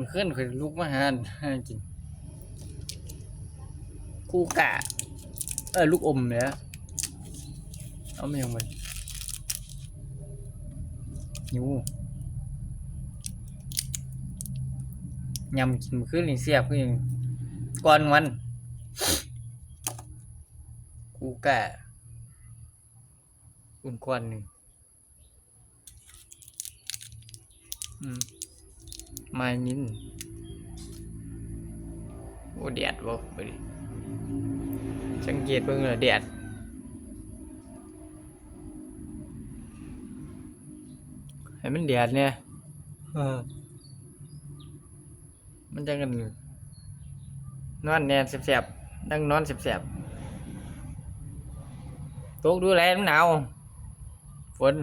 มันขึ้นเคยลุกมาหาหากินคู่กะ เออลูกอมเนี่ยเอาไม่ยังไงยูยำกินมื้อขึ้นนี่เสียบขึ้นก่อนวันคู่กะอุ่นกวนหนึ่งอืม ไม้นินโอ้แดดบ่ไปดิสังเกตเบิ่งเลยแดดให้มันแดดเนี่ยเออมันจะกันนอนแนนแสบๆนั่งนอนแสบๆตกดูแลมันหนาวฝน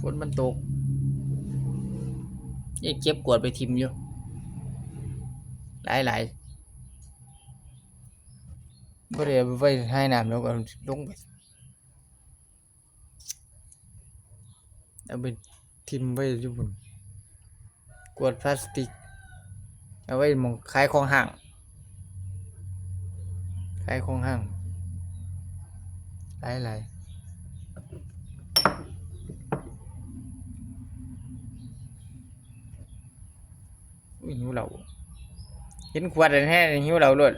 ฝนมันตก ยังเก็บกวดไปทิมอยู่ หลายหลายก็เดี๋ยวไปให้น้ำแล้วก็ลงไปเอาไปทิมไว้อยู่บนกวดพลาสติก เอาไว้มองขายของห่างขายของห่างหลายหลาย หิวเหล่าเห็นขวดอันแท้หิวเหล่าเลย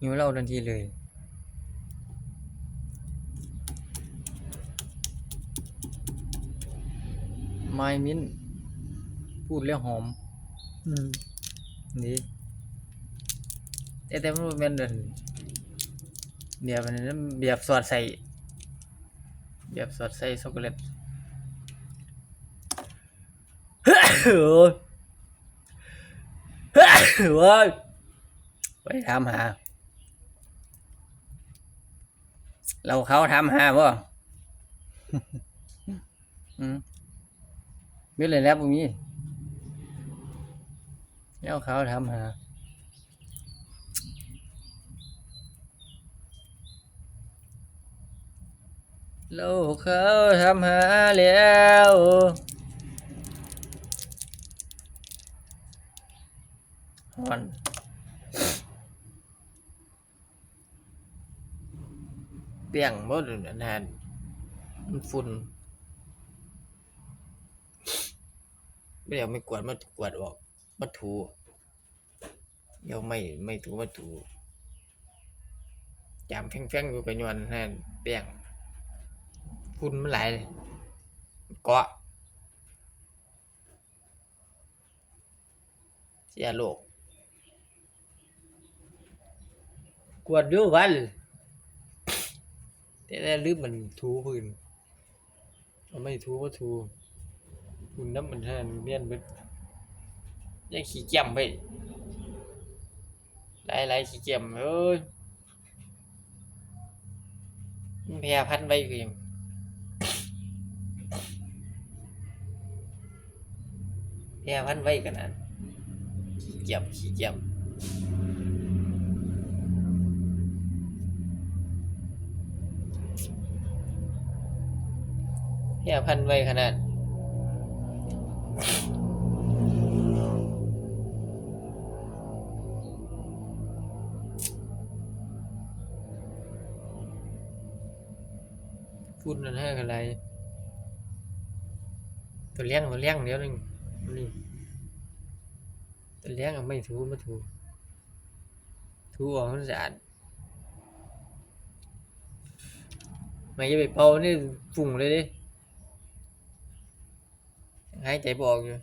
หิวเหล่าทันทีเลยไม้มิ้น พูดแล้วหอม อืมนี่แต่แต่มันเป็นเดินเบียบอันนั้นเบียบสอดใส่เบียบสอดใส่ช็อกโกแลต โอ้ยโอ้ยไปทำหา เราเขาทำหาบ่อืมมีเลยแล้วบ่มีแล้วเขาทำหาเราเขาทำหาแล้ว ฮอนเปียงบ่ดูนนมันฝุ่นไม่เดี๋ยวไม่กวาดมากวาดออกมาถูเดี๋ยวไม่ไม่ถูมาถูจามแข็งๆอยู่กับยวนนั่นเปียงฝุ่นมันไหลเกาะเสียโลก กวดอยู่วันแต่แล้วลืมมันถูพื้นเอาไม่ถูก็ถูฝุ่นน้ำมันแทนเลียนเบิดยังขี้เกียจไปหลายหลายๆขี้เกียจเอ้ยมันแพร่พันไปคือยังแย่พันไว้กันนั้นขี้เกียจขี้เกียจ แย่พันไว้ขนาดพูดนั่นให้กันไรตัวเลี้ยงตัวเลี้ยงเดี๋ยวนึงนี่แต่เลี้ยงไม่ถูไม่ถูถูออกมันสะอาดไม่จะไปเป่านี่ฝุ่งเลยดิ หายใจบออกอยู่